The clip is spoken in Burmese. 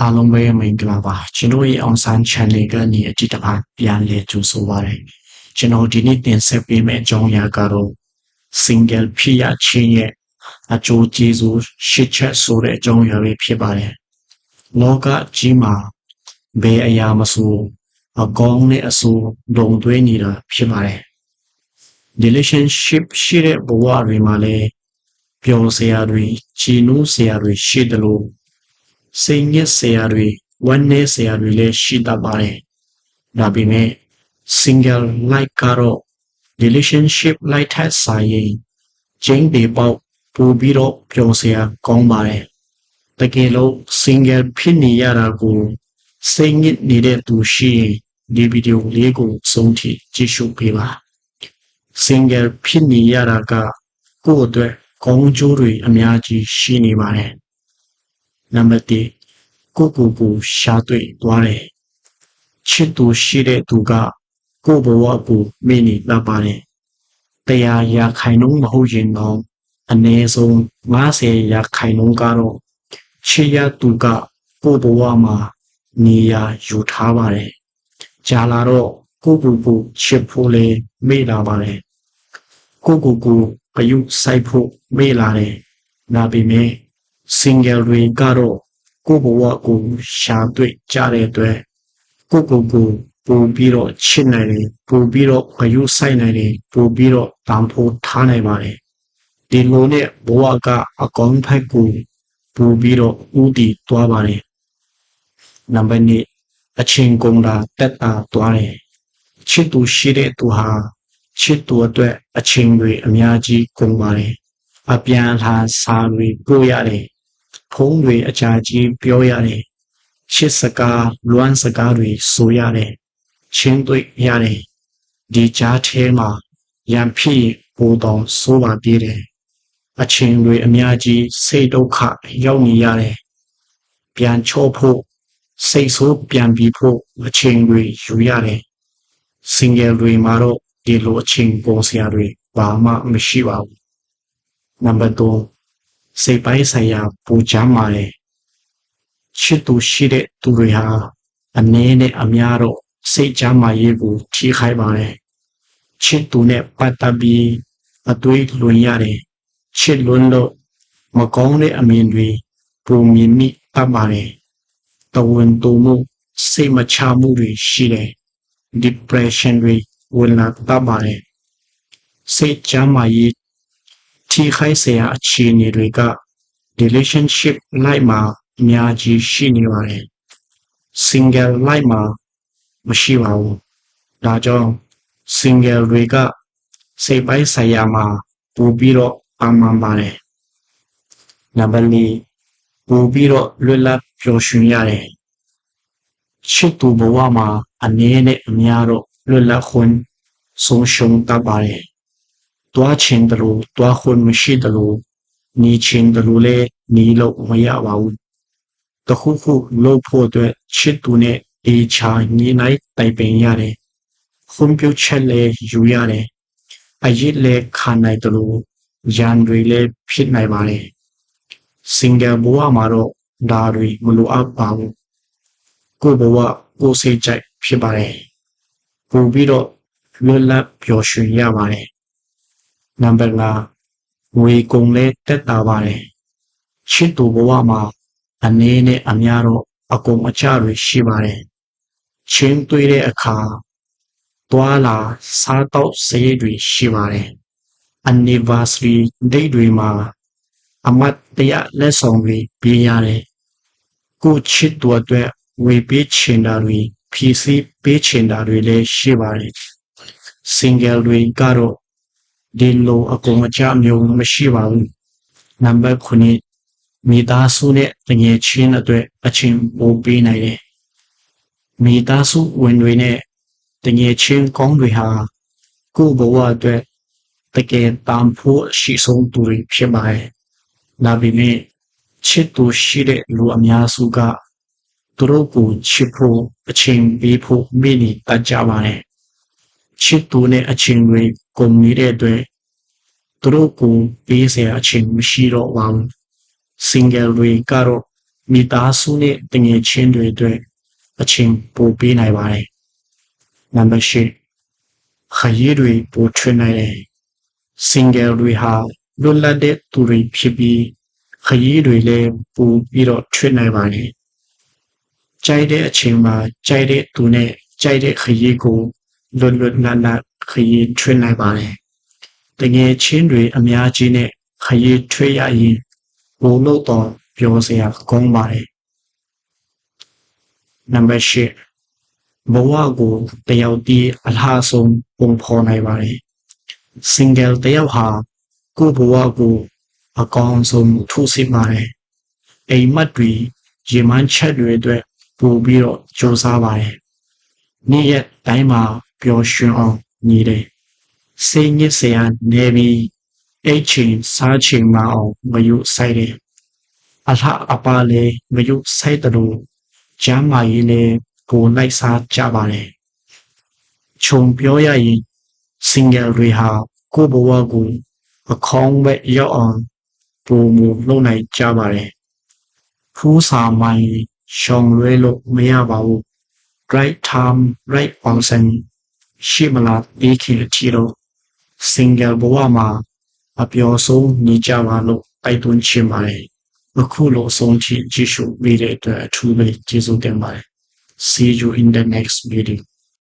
အားလုံးပဲမင်္ဂလာပါကျွန်တော်ရဲ့ on san channel ကနေအကြည့်တစ်ခါပြန်လည်ကြိုဆိုပါရစေကျွန်တော်ဒီနေ့တင်ဆက်ပေးမယ့်အကြောင်းအရာကတော့ single ဖြစ်ရခြင်းရဲ့အကျိုးကျေးဇူးရှစ်ချက်ဆိုတဲ့အကြောင်းအရာပဲဖြစ်ပါတယ်လောကကြီးမှာဘယ်အရာမဆိုအကောင်းနဲ့အဆိုးလုံသွင်းနေတာဖြစ်ပါတယ် relationship ရှိတဲ့ဘဝတွေမှာလည်းပျော်စရာတွေချီနူးစရာတွေရှိတယ်လို့ စိတ်ညစ်စရာတွေဝမ်းနည်းစရာတွေလည်းရှိတတ်ပါတယ်။ဒါပေမဲ့ single life ကတော့ relationship life ထက်စာရင်ကျင်းပေပေါက်ပိုပြီးတော့ပျော်စရာကောင်းပါတယ်။တကယ်လို့ single ဖြစ်နေရတာကိုစိတ်ညစ်နေတဲ့သူရှိရင်ဒီဗီဒီယိုလေးကိုဆုံးထိကြည့်ရှုပေးပါ။ single ဖြစ်နေရတာကကိုယ့်အတွက်ကောင်းကျိုးတွေအများကြီးရှိနေပါတယ် နံပါတ်1ကိုကိုကိုရှားတွေ့သွားတယ်ချစ်သူရှိတဲ့သူကကိုဘဝကိုမိနေတတ်ပါတယ်တရားရာခိုင်နှုန်းမဟုတ်ရင်တော့အနည်းဆုံး90ရာခိုင်နှုန်းကတော့ချစ်ရသူကကိုဘဝမှာနေရာယူထားပါတယ်ကြာလာတော့ကိုကိုကိုချစ်ဖို့လေမေ့လာပါတယ်ကိုကိုကိုပယုစိုက်ဖို့မေ့လာတယ်ဒါပေမဲ့ single တွေကတော့ကိုယ့်ဘဝကိုရှာတွေ့ကြတဲ့အတွက်ကိုယ့်ကိုယ်ကိုပို့ပြီးတော့ချစ်နိုင်တယ်ပို့ပြီးတော့အယူဆိုင်နိုင်တယ်ပို့ပြီးတော့တန်ဖိုးထားနိုင်ပါတယ်ဒီလိုနဲ့ဘဝကအကောင်းဖက်ကိုပို့ပြီးတော့ဥတည်သွားပါတယ်နံပါတ်2အချင်းကုန်တာတက်တာသွားတယ်ချစ်သူရှိတဲ့သူဟာချစ်သူအတွက်အချင်းတွေအများကြီးကုန်ပါတယ်အပြန်လာစာတွေပို့ရတယ် ဖုံးတွေအကြာကြီးပြောရတယ်ချစ်စကားလွမ်းစကားတွေဆိုရတယ်ချင်းတွေ့ရတယ်ဒီကြားထဲမှာရံဖြစ်ပိုးတောင်ဆိုးပါပြေးတယ်အချင်းတွေအများကြီးစိတ်ဒုက္ခရောက်နေရတယ်ပြန်ချော့ဖို့စိတ်ဆိုးပြန်ပြီးဖို့အချင်းတွေယူရတယ် single တွေမှာတော့ဒီလိုအချင်းပုံစရာတွေဘာမှမရှိပါဘူးနံပါတ်3 စိတ်ပိုင်းဆိုင်ရာပူချမ်းပါတယ်ချစ်သူရှိတဲ့သူတွေဟာအနည်းနဲ့အများတော့စိတ်ချမ်းသာရေးကိုထိခိုက်ပါတယ်ချစ်သူနဲ့ပတ်သက်ပြီးအသွေးလွန်ရတယ်ချစ်လွန်းလို့မကောင်းတဲ့အမြင်တွေပုံမြင်မိတတ်ပါတယ်တဝန်တူမှုစိတ်မချမှုတွေရှိတယ် depression တွေဝင်လာတတ်ပါတယ်စိတ်ချမ်းသာရေး ထိခိုက်စရာအခြေအနေတွေက relationship life မှာအများကြီးရှိနေပါတယ် single life မှာမရှိပါဘူးဒါကြောင့် single တွေကစိတ်ပိုင်းဆိုင်ရာမှာပိုပြီးတော့အမှန်ပါတယ်နံပါတ်၄ပိုပြီးတော့လွတ်လပ်ပျော်ရွှင်ရတယ်ချစ်သူဘဝမှာအနည်းနဲ့အများတော့လွတ်လပ်ခွင့်ဆုံးရှုံးတတ်ပါတယ် တွားချင်တယ်လို့တွားခွင့်မရှိတယ်လို့နေချင်တယ်လို့လည်းနေလို့မရပါဘူးတခုခုလုပ်ဖို့အတွက်ချစ်သူနဲ့အေချာညီနိုင်တိုင်ပင်ရတယ်ခွန်ပြုတ်ချက်လည်းယူရတယ်အရေးလည်းခံနိုင်တယ်လို့ရန်တွေလည်းဖြစ်နိုင်ပါတယ်စင်ကာဘွားမှာတော့ဒါတွေမလိုအပ်ပါဘူးကိုဘဝကိုစိတ်ကြိုက်ဖြစ်ပါတယ်ပို့ပြီးတော့လွတ်လပ်ပျော်ရွှင်ရပါတယ် နံပါတ်5ငွေကုန်လဲတက်တာပါတယ်ချစ်သူဘဝမှာအနည်းနဲ့အများတော့အကုန်အကျတွေရှိပါတယ်ချင်းတွေ့တဲ့အခါတွာလာစားတော့စရိတ်တွေရှိပါတယ် anniversary date တွေမှာအမတ်တရလက်ဆောင်တွေပေးရတယ်ကိုချစ်သူအတွက်ဝေပေးချင်တာတွေဖြည့်ဆည်းပေးချင်တာတွေလည်းရှိပါတယ် single တွေကတော့ ဒီလိုအကုန်အကျမျိုးမရှိပါဘူးနံပါတ်9မိသားစုနဲ့တငယ်ချင်းအတွက်အချင်းပို့ပေးနိုင်တယ်မိသားစုဝင်တွေနဲ့တငယ်ချင်းကောင်းတွေဟာကိုယ့်ဘဝအတွက်တကယ်တန်ဖို့ရှိဆုံးသူတွေဖြစ်ပါတယ်ဒါပေမဲ့ချစ်သူရှိတဲ့လူအများစုကသူတို့ကိုချစ်ဖို့အချိန်ပေးဖို့မိနေတတ်ကြပါတယ် ချစ်သူနဲ့အချင်းတွေကုန်နေတဲ့အတွက်သူတို့ကိုပေးစရာအချိန်မရှိတော့ပါဘူး single တွေကတော့မိသားစုနဲ့တငယ်ချင်းတွေအတွက်အချိန်ပိုပေးနိုင်ပါတယ်နံပါတ်၈ခရီးတွေပိုထွင်နိုင်တယ် single တွေဟာလွတ်လပ်တဲ့သူတွေဖြစ်ပြီးခရီးတွေလည်းပိုပြီးတော့ထွင်နိုင်ပါတယ်ကြိုက်တဲ့အချိန်မှာကြိုက်တဲ့သူနဲ့ကြိုက်တဲ့ခရီးကို လွတ်လွတ်လပ်လပ်ခရီးထွင်နိုင်ပါတယ်တကယ်ချင်းတွေအများကြီးနဲ့ခရီးထွေးရရင်ဘုံလို့တော့ပြောစရာကောင်းပါတယ်နံပါတ်၈ဘဝကိုတယောက်တည်းအလားဆုံးပုံဖော်နိုင်ပါတယ် single တယောက်ဟာကိုယ့်ဘဝကိုအကောင်းဆုံးထုစစ်ပါတယ်အိမ်မက်တွေရေမန်းချက်တွေအတွက်ပို့ပြီးတော့ကြိုးစားပါတယ်နေ့ရက်တိုင်းမှာ ပျော်ရွှင်အောင်ညီတယ်စိတ်ညစ်စရာနေပြီးအိတ်ချိန်စားချိန်မအောင်မယူဆိုင်တယ်အလှအပါလည်းမယူဆိုင်တယ်လို့ကျမ်းမာရေးလည်းကိုလိုက်စားကြပါတယ်ခြုံပြောရရင် single တွေဟာကိုယ့်ဘဝကိုအခေါင်းပဲရောက်အောင်ပုံမလုပ်နိုင်ကြပါတယ်ဖူးစာမိုင်းရှောင်လွဲလို့မရပါဘူး right time right person ရှိမလားဒီခေတ်ချီတော့ single ဘဝမှာအပျော်ဆုံးနေကြပါလို့တိုက်တွန်းချင်ပါတယ်အခုလိုအဆုံးထိကြည့်ရှုပေးတဲ့အတွက်အထူးပဲကျေးဇူးတင်ပါတယ် see you in the next video